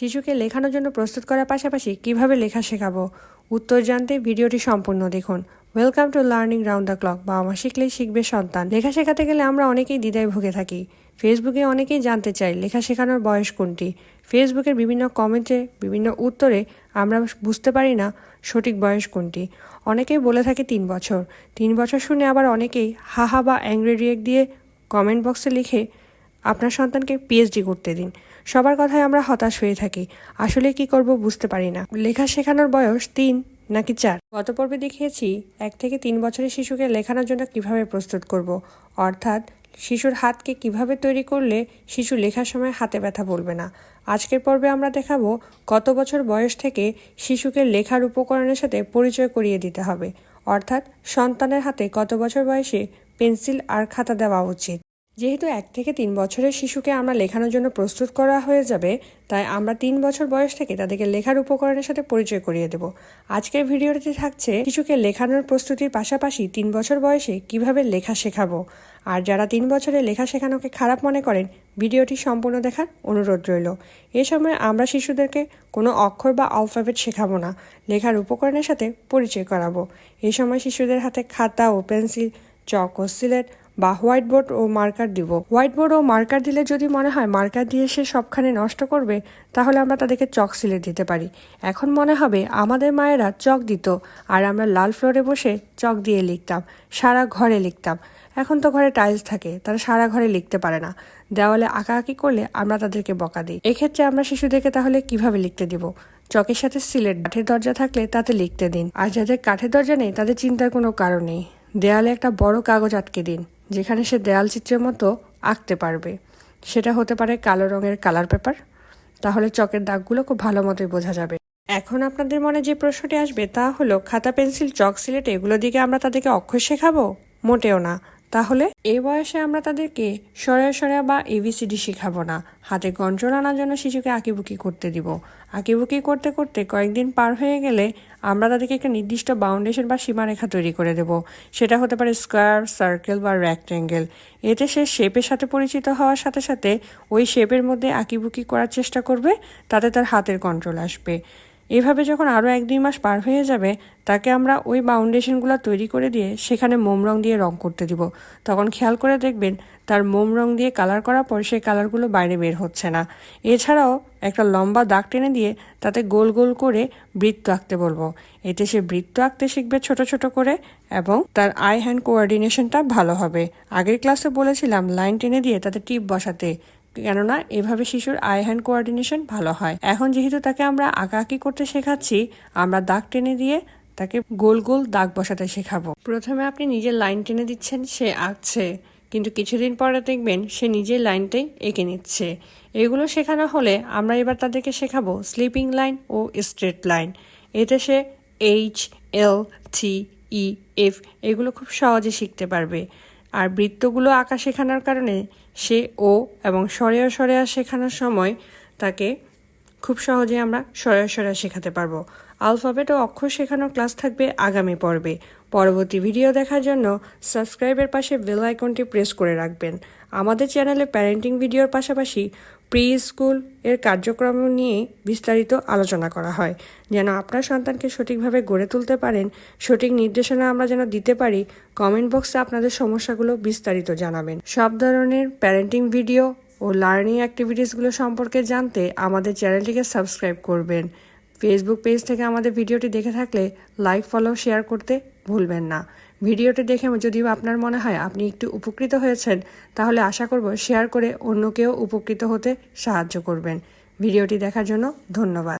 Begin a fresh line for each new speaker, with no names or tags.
শিশুকে লেখানোর জন্য প্রস্তুত করার পাশাপাশি কীভাবে লেখা শেখাবো? উত্তর জানতে ভিডিওটি সম্পূর্ণ দেখুন। Welcome to learning round the clock বাবা মা শিখলেই শিখবে সন্তান। লেখা শেখাতে গেলে আমরা অনেকেই দ্বিধায় ভুগে থাকি। ফেসবুকে অনেকেই জানতে চাই লেখা শেখানোর বয়স কোনটি? ফেসবুকের বিভিন্ন কমেন্টে বিভিন্ন উত্তরে আমরা বুঝতে পারি না সঠিক বয়স কোনটি। অনেকেই বলে থাকে তিন বছর। তিন বছর শুনে আবার অনেকেই হাহা বা অ্যাংরি রিয়েক্ট দিয়ে কমেন্ট বক্সে লিখে আপনার সন্তানকে পিএইচডি করতে দিন। সবার কথায় আমরা হতাশ হয়ে থাকি। আসলে কি করব বুঝতে পারি না। লেখা শেখানোর বয়স তিন নাকি চার? গত পর্বে দেখিয়েছি, এক থেকে তিন বছরের শিশুকে লেখানোর জন্য কীভাবে প্রস্তুত করব? অর্থাৎ, শিশুর হাতকে কীভাবে তৈরি করলে শিশু লেখার সময় হাতে ব্যথা বলবে না? আজকের পর্বে আমরা দেখাবো কত বছর বয়স থেকে শিশুকে লেখার উপকরণের সাথে পরিচয় করিয়ে দিতে হবে। অর্থাৎ, সন্তানের হাতে কত বছর বয়সে পেন্সিল আর খাতা দেওয়া উচিত? যেহেতু এক থেকে তিন বছরের শিশুকে আমরা লেখানোর জন্য প্রস্তুত করা হয়ে যাবে, তাই আমরা তিন বছর বয়স থেকে তাদেরকে লেখার উপকরণের সাথে পরিচয় করিয়ে দেব। আজকের ভিডিওটিতে থাকছে শিশুকে লেখানোর প্রস্তুতির পাশাপাশি তিন বছর বয়সে কীভাবে লেখা শেখাবো। আর যারা তিন বছরে লেখা শেখানোকে খারাপ মনে করেন, ভিডিওটি সম্পূর্ণ দেখার অনুরোধ রইল। এ সময় আমরা শিশুদেরকে কোনো অক্ষর বা আলফাবেট শেখাবো না, লেখার উপকরণের সাথে পরিচয় করাবো। এ সময় শিশুদের হাতে খাতা ও পেন্সিল চক ও সিলেট বা হোয়াইট বোর্ড ও মার্কার দিব। হোয়াইট বোর্ড ও মার্কার দিলে যদি মনে হয় মার্কার দিয়ে সে সবখানে নষ্ট করবে, তাহলে আমরা তাদেরকে চক সিলেট দিতে পারি। এখন মনে হবে আমাদের মায়েরা চক দিত, আর আমরা লাল ফ্লোরে বসে চক দিয়ে লিখতাম, সারা ঘরে লিখতাম। এখন তো ঘরে টাইলস থাকে, তারা সারা ঘরে লিখতে পারে না। দেওয়ালে আঁকাআঁকি করলে আমরা তাদেরকে বকা দিই। এক্ষেত্রে আমরা শিশুদেরকে তাহলে কীভাবে লিখতে দিব? চকের সাথে সিলেট, কাঠের দরজা থাকলে তাতে লিখতে দিন, আর যাদের কাঠের দরজা নেই, তাদের চিন্তার কোনো কারণ নেই। দেয়ালে একটা বড় কাগজ আটকে দিন। যেখানে সে দেয়াল চিত্রের মতো আঁকতে পারবে। সেটা হতে পারে কালো রঙের কালার পেপার। তাহলে চকের দাগগুলো খুব ভালো মতোই বোঝা যাবে। এখন আপনাদের মনে যে প্রশ্নটি আসবে তা হলো, খাতা, পেন্সিল, চক, সিলেট, এগুলো দিকে আমরা তাদেরকে অক্ষর শেখাবো? মোটেও না। তাহলে এই বয়সে আমরা তাদেরকে সরে সরে বা এবিসিডি শেখাবো না। হাতে কন্ট্রোল আনার জন্য শিশুকে আঁকিবুকি করতে দিব। আঁকিবুকি করতে করতে কয়েকদিন পার হয়ে গেলে আমরা তাদেরকে একটা নির্দিষ্ট বাউন্ডেশন বা সীমারেখা তৈরি করে দেব। সেটা হতে পারে স্কোয়ার সার্কেল বা র্যাক্টেঙ্গেল এতে সে শেপের সাথে পরিচিত হওয়ার সাথে সাথে ওই শেপের মধ্যে আঁকিবুকি করার চেষ্টা করবে, তাতে তার হাতের কন্ট্রোল আসবে। এভাবে যখন আরও এক দুই মাস পার হয়ে যাবে, তাকে আমরা ওই বাউন্ডেশনগুলো তৈরি করে দিয়ে সেখানে মোম রং দিয়ে রং করতে দিব। তখন খেয়াল করে দেখবেন, তার মোম রং দিয়ে কালার করার পর সেই কালারগুলো বাইরে বের হচ্ছে না। এছাড়াও একটা লম্বা দাগ টেনে দিয়ে তাতে গোল গোল করে বৃত্ত আঁকতে বলব। এতে সে বৃত্ত আঁকতে শিখবে ছোট ছোট করে এবং তার আই হ্যান্ড কোঅর্ডিনেশনটা ভালো হবে। আগের ক্লাসে বলেছিলাম লাইন টেনে দিয়ে তাতে টিপ বসাতে। কেননা এভাবে শিশুর আই হ্যান্ড কোঅর্ডিনেশন ভালো হয়। এখন যেহেতু তাকে আমরা আঁকাআঁকি করতে শেখাচ্ছি, আমরা দাগ টেনে দিয়ে তাকে গোল গোল দাগ বসাতে শেখাবো। প্রথমে আপনি নিজের লাইন টেনে দিচ্ছেন, সে আঁকছে। কিন্তু কিছুদিন পরে দেখবেন সে নিজের লাইনটাই এঁকে নিচ্ছে। এগুলো শেখানো হলে আমরা এবার তাদেরকে শেখাবো স্লিপিং লাইন ও স্ট্রেট লাইন এতে সে এইচ এল টি ই এফ এগুলো খুব সহজে শিখতে পারবে। আর বৃত্তগুলো আঁকা শেখানোর কারণে সে ও এবং সরেয়া সরেয়া শেখানোর সময় তাকে খুব সহজে আমরা সরেয়া সরেয়া শেখাতে পারব। আলফাবেট ও অক্ষর শেখানোর ক্লাস থাকবে আগামী পর্বে। পরবর্তী ভিডিও দেখার জন্য সাবস্ক্রাইবের পাশে বেল আইকনটি প্রেস করে রাখবেন। আমাদের চ্যানেলে প্যারেন্টিং ভিডিওর পাশাপাশি প্রি স্কুলের কার্যক্রম নিয়ে বিস্তারিত আলোচনা করা হয়। যেন আপনার সন্তানকে সঠিকভাবে গড়ে তুলতে পারেন, সঠিক নির্দেশনা আমরা যেন দিতে পারি, কমেন্ট বক্সে আপনাদের সমস্যাগুলো বিস্তারিত জানাবেন। সব ধরনের প্যারেন্টিং ভিডিও ও লার্নিং অ্যাক্টিভিটিসগুলো সম্পর্কে জানতে আমাদের চ্যানেলটিকে সাবস্ক্রাইব করবেন। ফেসবুক পেজ থেকে আমাদের ভিডিওটি দেখে থাকলে লাইক ফলো শেয়ার করতে ভুলবেন না। ভিডিওটি দেখে যদিও আপনার মনে হয় আপনি একটু উপকৃত হয়েছেন, তাহলে আশা করব শেয়ার করে অন্যকেও উপকৃত হতে সাহায্য করবেন। ভিডিওটি দেখার জন্য ধন্যবাদ।